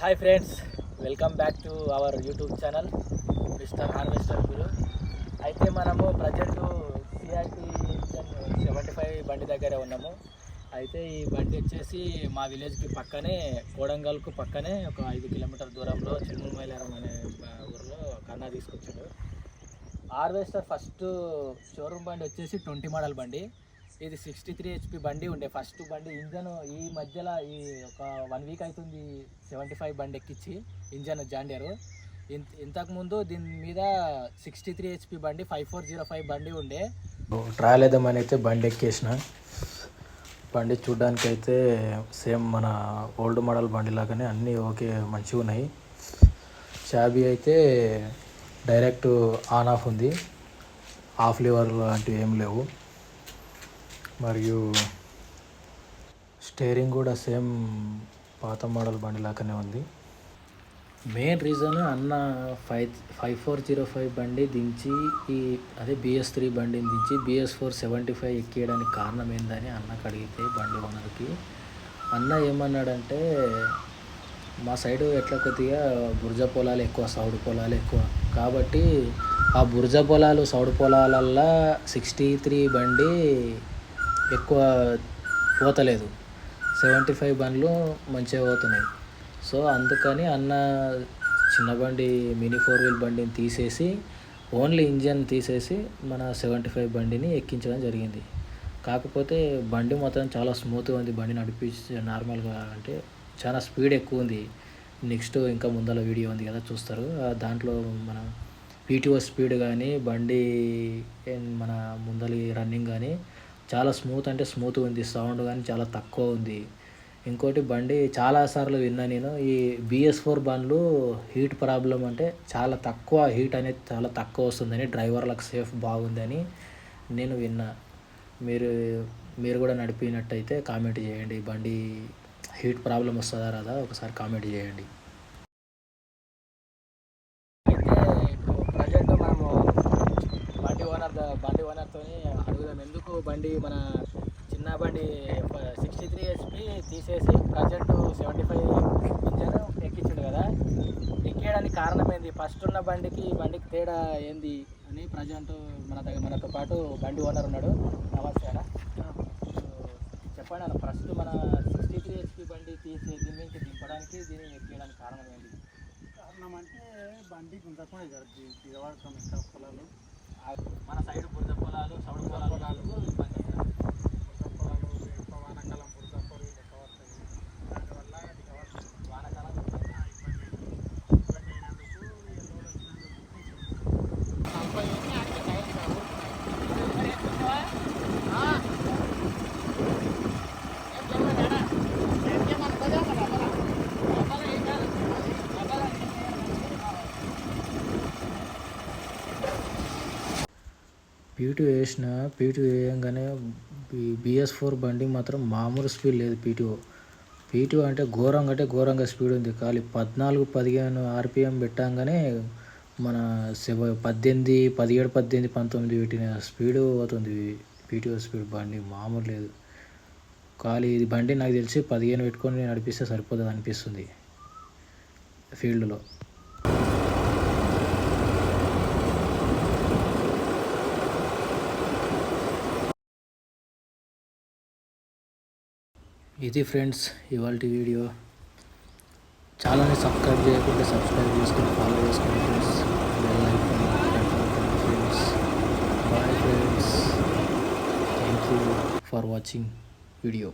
Hi friends welcome back to our YouTube channel mister harvester Guru అయితే మనము present CRT seventy five బండి దగ్గరే ఉన్నాము. అయితే ఈ బండి వచ్చేసి మా విలేజ్కి పక్కనే కోడంగల్కు పక్కనే ఒక ఐదు కిలోమీటర్ దూరంలో చిన్నమైలారం అనే ఊరిలో కన్నా తీసుకొచ్చాడు. హార్వెస్టర్ ఫస్ట్ షోరూమ్ బండి వచ్చేసి ట్వంటీ మోడల్ బండి. ఇది సిక్స్టీ త్రీ హెచ్పి బండి ఉండే. ఫస్ట్ బండి ఇంజన్ ఈ మధ్యలో ఈ ఒక వన్ వీక్ అవుతుంది సెవెంటీ ఫైవ్ బండి ఎక్కించి ఇంజన్ జాండియరు ఇంత ఇంతకుముందు దీని మీద సిక్స్టీ త్రీ హెచ్పి బండి ఫైవ్ ఫోర్ జీరో ఫైవ్ బండి ఉండే. ట్రయల్ వేద్దామని అయితే బండి ఎక్కేసిన. బండి చూడ్డానికి అయితే సేమ్ మన ఓల్డ్ మోడల్ బండి లాగానే అన్నీ ఓకే మంచిగా ఉన్నాయి. షాబీ అయితే డైరెక్ట్ ఆన్ ఆఫ్ ఉంది. ఆఫ్ లివర్ లాంటివి ఏం లేవు. మరియు స్టేరింగ్ కూడా సేమ్ పాత మోడల్ బండి లాగానే ఉంది. మెయిన్ రీజన్ అన్న five five four zero five బండి దించి ఈ అదే బిఎస్ త్రీ బండిని దించి బిఎస్ ఫోర్ సెవెంటీ ఫైవ్ ఎక్కియడానికి కారణం ఏందని అన్నకు అడిగితే బండి ఓనర్కి అన్న ఏమన్నాడంటే మా సైడు ఎట్లా కొద్దిగా బురజ పొలాలు ఎక్కువ సౌడు పొలాలు ఎక్కువ. కాబట్టి ఆ బురజ పొలాలు సౌడు పొలాలల్లో సిక్స్టీ త్రీ బండి ఎక్కువ పోతలేదు. సెవెంటీ ఫైవ్ బండ్లు మంచిగా పోతున్నాయి. సో అందుకని అన్న చిన్న బండి మినీ ఫోర్ వీల్ బండిని తీసేసి ఓన్లీ ఇంజన్ తీసేసి మన సెవెంటీ ఫైవ్ బండిని ఎక్కించడం జరిగింది. కాకపోతే బండి మొత్తం చాలా స్మూత్గా ఉంది. బండి నడిపించి నార్మల్గా అంటే చాలా స్పీడ్ ఎక్కువ ఉంది. నెక్స్ట్ ఇంకా ముందర వీడియో ఉంది కదా చూస్తారు. దాంట్లో మన పీటీఓ స్పీడ్ కానీ బండి మన ముందలి రన్నింగ్ కానీ చాలా స్మూత్ అంటే స్మూత్ ఉంది సౌండ్ కానీ చాలా తక్కువ ఉంది. ఇంకోటి బండి చాలాసార్లు విన్నా నేను ఈ బిఎస్ ఫోర్ బండ్లు హీట్ ప్రాబ్లం అంటే చాలా తక్కువ హీట్ అనేది చాలా తక్కువ వస్తుందని డ్రైవర్లకు సేఫ్ బాగుందని నేను విన్నా. మీరు మీరు కూడా నడిపినట్టయితే కామెంట్ చేయండి. బండి హీట్ ప్రాబ్లం వస్తుందా రాదా? ఒకసారి కామెంట్ చేయండి అయితే ఇప్పుడు ప్రజెంట్ మనము బండి బండి ఓనర్తో అడుగుదాం. ఎందుకు బండి మన చిన్న బండి సిక్స్టీ త్రీ ఎస్పి తీసేసి ప్రజెంట్ సెవెంటీ ఫైవ్ ఇంజన్ ఎక్కించాడు కదా. ఎక్కేయడానికి కారణం ఏంది? ఫస్ట్ ఉన్న బండికి బండికి తేడా ఏంది అని ప్రజెంట్ మన దగ్గర మనతో పాటు బండి ఓనర్ ఉన్నాడు నమస్తే చెప్పండి అన్న ఫస్ట్ మన సిక్స్టీ త్రీ హెచ్పి బండి తీసి దీని నుంచి దింపడానికి దీన్ని ఎక్కేయడానికి కారణం ఏంటి కారణం అంటే బండి గుంతకుండా జరుగుతుంది దిగవాడకం ఇక్కడ పొలాలు. మన సైడ్ బురద పొలాలు సౌడు పొలాలు పొలాలు. ఇబ్బంది అవుతుందా? బురద పొలాలు ఎక్కువ వానాకాలం బురద పొలాలు ఎక్కువ వస్తాయి దానివల్ల దిగవాడకం వానాకాలం ఇబ్బంది ఇబ్బంది అయినందుకు ఈ లోడ్ వచ్చినందుకు పీటీ వేసిన పీటీ వేయంగానే బిఎస్ ఫోర్ బండి మాత్రం మామూలు స్పీడ్ లేదు పీటీఓ. పీటీఓ అంటే ఘోరంగా అంటే ఘోరంగా స్పీడ్ ఉంది. ఖాళీ పద్నాలుగు పదిహేను ఆర్పిఎం పెట్టంగానే మన సెవ పద్దెనిమిది పదిహేడు పద్దెనిమిది పంతొమ్మిది పెట్టిన స్పీడ్ పోతుంది పీటీఓ స్పీడ్ బండి. మామూలు లేదు. ఖాళీ ఇది బండి నాకు తెలిసి పదిహేను పెట్టుకొని నడిపిస్తే సరిపోతుంది అనిపిస్తుంది ఫీల్డ్లో. ఇది ఫ్రెండ్స్ ఇవాళ వీడియో. ఛానల్ని సబ్స్క్రైబ్ చేయకుంటే సబ్స్క్రైబ్ చేసుకుని ఫాలో చేసుకోండి friends. Bell icon friends. Bye friends thank you for watching video